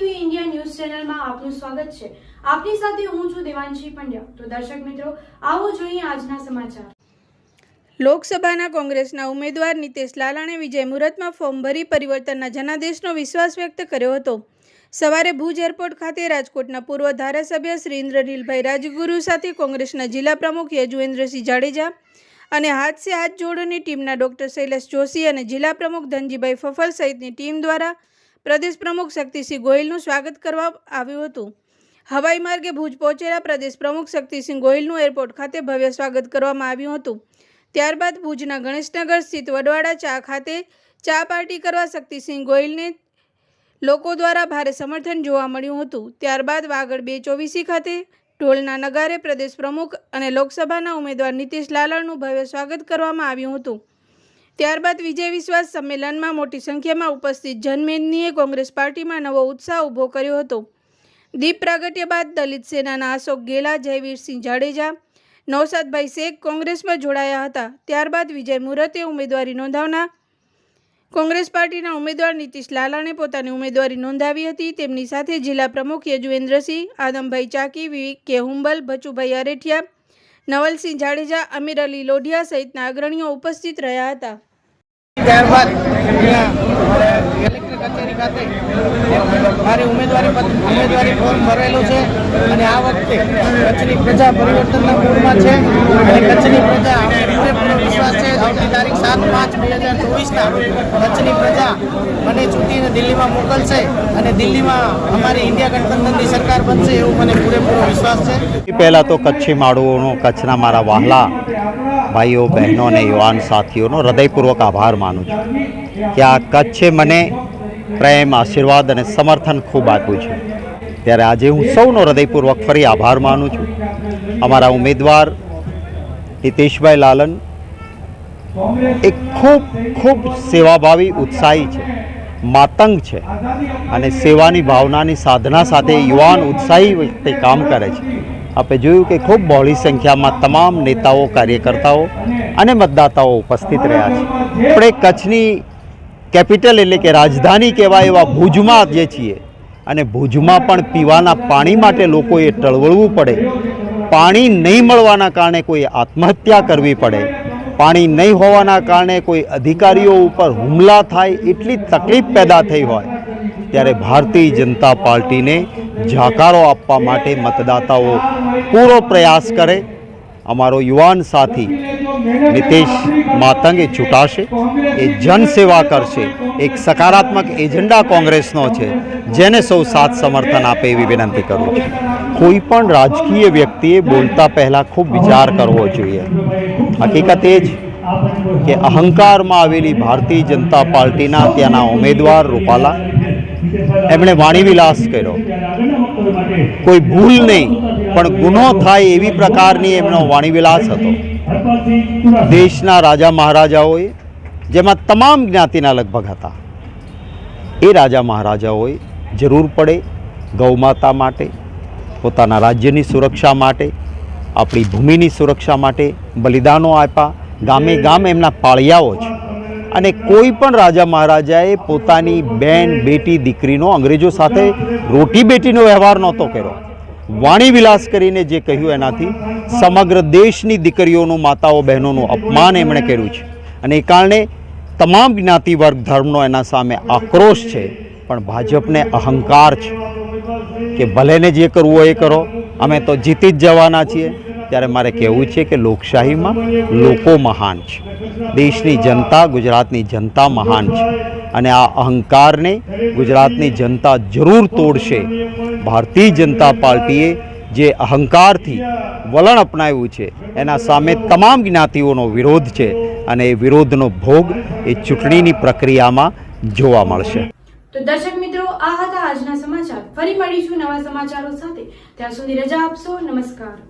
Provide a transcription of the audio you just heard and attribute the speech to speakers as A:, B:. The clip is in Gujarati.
A: ચેનલમાં આપનું સ્વાગત છે. આપની સાથે હું છું દેવાંશી પંડ્યા. તો દર્શક મિત્રો, આવો જોઈએ આજના સમાચાર. લોકસભાના કોંગ્રેસના ઉમેદવાર નીતેશ લાલાણે વિજય મુહૂર્તમાં ફોર્મ ભરી પરિવર્તનના જનાદેશનો વિશ્વાસ વ્યક્ત કર્યો હતો. સવારે ભુજ એરપોર્ટ ખાતે રાજકોટના પૂર્વ ધારાસભ્ય શ્રી ઇન્દ્રનીલભાઈ રાજગુરુ સાથે કોંગ્રેસના જિલ્લા પ્રમુખ યજુવેન્દ્રસિંહ જાડેજા અને હાથ સે હાથ જોડોની ટીમના ડોક્ટર શૈલેષ જોશી અને જિલ્લા પ્રમુખ ધનજીભાઈ ફફલ સહિતની ટીમ દ્વારા પ્રદેશ પ્રમુખ શક્તિસિંહ ગોહિલનું સ્વાગત કરવા આવ્યું હતું. હવાઈ માર્ગે ભુજ પહોંચેલા પ્રદેશ પ્રમુખ શક્તિસિંહ ગોહિલનું એરપોર્ટ ખાતે ભવ્ય સ્વાગત કરવામાં આવ્યું હતું. ત્યારબાદ ભુજના ગણેશનગર સ્થિત વડવાડા ચા ખાતે ચા પાર્ટી કરવા શક્તિસિંહ ગોહિલને લોકો દ્વારા ભારે સમર્થન જોવા મળ્યું હતું. ત્યારબાદ વાગડ બે ચોવીસી ખાતે ઢોલના નગારે પ્રદેશ પ્રમુખ અને લોકસભાના ઉમેદવાર નીતિશ લાલણનું ભવ્ય સ્વાગત કરવામાં આવ્યું હતું. ત્યારબાદ વિજય વિશ્વાસ સંમેલનમાં મોટી સંખ્યામાં ઉપસ્થિત જનમેદનીએ કોંગ્રેસ પાર્ટીમાં નવો ઉત્સાહ ઊભો કર્યો હતો. દીપ પ્રાગટ્ય બાદ દલિત સેનાના અશોક ગેલા, જયવીરસિંહ જાડેજા, નૌશાદભાઈ શેખ કોંગ્રેસમાં જોડાયા હતા. ત્યારબાદ વિજય મુહૂર્તે ઉમેદવારી નોંધાવનાર કોંગ્રેસ પાર્ટીના ઉમેદવાર નીતિશ લાલાણે પોતાની ઉમેદવારી નોંધાવી હતી. તેમની સાથે જિલ્લા પ્રમુખ યજુવેન્દ્રસિંહ, આદમભાઈ ચાકી વી કે હુંબલ ભચુભાઈ અરેઠિયા નવલસિંહ જાડેજા, અમીર અલી લોઢિયા સહિતના અગ્રણીઓ ઉપસ્થિત રહ્યા હતા.
B: ત્યારબાદ કલેક્ટર કચેરી ખાતે મારી ઉમેદવારી ઉમેદવારી ફોર્મ ભરેલું છે અને આ વખતે કચ્છની પ્રજા પરિવર્તનના મૂળમાં છે અને કચ્છની પ્રજા પૂરેપૂરો વિશ્વાસ છે, આવતી તારીખ સાત પાંચ બે હજાર ચોવીસના કચ્છની પ્રજા મને ચૂંટીને દિલ્હીમાં મોકલશે અને દિલ્હીમાં અમારી ઇન્ડિયા ગઠબંધનની સરકાર બનશે એવું મને પૂરેપૂરો વિશ્વાસ છે.
C: પહેલાં તો કચ્છી માળુઓનો, કચ્છના મારા વહાલા ભાઈઓ, બહેનો અને યુવાન સાથીઓનો હૃદયપૂર્વક આભાર માનું છું કે આ કચ્છે મને પ્રેમ, આશીર્વાદ અને સમર્થન ખૂબ આપ્યું છે. ત્યારે આજે હું સૌનો હૃદયપૂર્વક ફરી આભાર માનું છું. અમારા ઉમેદવાર નીતિશભાઈ લાલન એક ખૂબ ખૂબ સેવાભાવી, ઉત્સાહી છે, માતંગ છે અને સેવાની ભાવનાની સાધના સાથે યુવાન, ઉત્સાહી વ્યક્તિ કામ કરે છે. આપણે જોયું કે ખૂબ બહોળી સંખ્યામાં તમામ નેતાઓ, કાર્યકર્તાઓ અને મતદાતાઓ ઉપસ્થિત રહ્યા છે. આપણે કચ્છની કેપિટલ એટલે કે રાજધાની કહેવાય એવા ભુજમાં જે છીએ અને ભુજમાં પણ પીવાના પાણી માટે લોકોએ ટળવળવું પડે. પાણી નહીં મળવાના કારણે કોઈ આત્મહત્યા કરવી પડે. પાણી નહીં હોવાના કારણે કોઈ અધિકારીઓ ઉપર હુમલા થાય, એટલી તકલીફ પેદા થઈ હોય. ત્યારે ભારતીય જનતા પાર્ટીને જાકારો આપવા માટે મતદાતાઓ પૂરો પ્રયાસ કરે. અમારો યુવાન સાથી નીતિશ માતંગ ચૂંટાશે એ જનસેવા કરશે. એક સકારાત્મક એજન્ડા કોંગ્રેસનો છે. જેને સૌ સાથ સમર્થન આપે એવી વિનંતી કરું છું. કોઈ પણ રાજકીય વ્યક્તિએ બોલતા પહેલાં ખૂબ વિચાર કરવો જોઈએ. હકીકત એ જ કે અહંકારમાં આવેલી ભારતીય જનતા પાર્ટીના ત્યાંના ઉમેદવાર રૂપાલા એમણે વાણીવિલાસ કર્યો. કોઈ ભૂલ નહીં, પણ ગુનો થાય એવી પ્રકારની એમનો વાણીવિલાસ હતો. દેશના રાજા મહારાજાઓએ, જેમાં તમામ જ્ઞાતિના લગભગ હતા, એ રાજા મહારાજાઓએ જરૂર પડે ગૌમાતા માટે, પોતાના રાજ્યની સુરક્ષા માટે, આપણી ભૂમિની સુરક્ષા માટે બલિદાનો આપ્યા. ગામે ગામ એમના પાળિયાઓ છે અને કોઈ પણ રાજા મહારાજાએ પોતાની બેન, બેટી, દીકરીનો અંગ્રેજો સાથે રોટી બેટીનો વ્યવહાર નહોતો કર્યો. વાણી વિલાસ કરીને જે કહ્યું એનાથી, સમગ્ર દેશની દીકરીઓનું, માતાઓ, બહેનોનું અપમાન એમણે કર્યું છે. અને એ કારણે તમામ જ્ઞાતિ વર્ગ ધર્મનો એના સામે આક્રોશ છે, પણ ભાજપને અહંકાર છે કે ભલેને જે કરવું એ કરો. અમે તો જીતી જ જવાના છીએ. ત્યારે મારે કહેવું છે કે લોકશાહીમાં લોકો મહાન છે. દેશની જનતા ગુજરાતની જનતા મહાન છે. અને આ અહંકારને ગુજરાતની જનતા જરૂર તોડશે. ભારતીય જનતા પાર્ટીએ જે અહંકારથી વલણ અપનાવ્યું છે, એના સામે તમામ જ્ઞાતિઓનો વિરોધ છે અને એ વિરોધનો ભોગ એ ચૂંટણીની પ્રક્રિયામાં જોવા મળશે.
A: તો દર્શક મિત્રો, આ હતા આજના સમાચાર. ફરી મળીશું નવા સમાચારો સાથે. ત્યાં સુધી રજા આપશો. નમસ્કાર.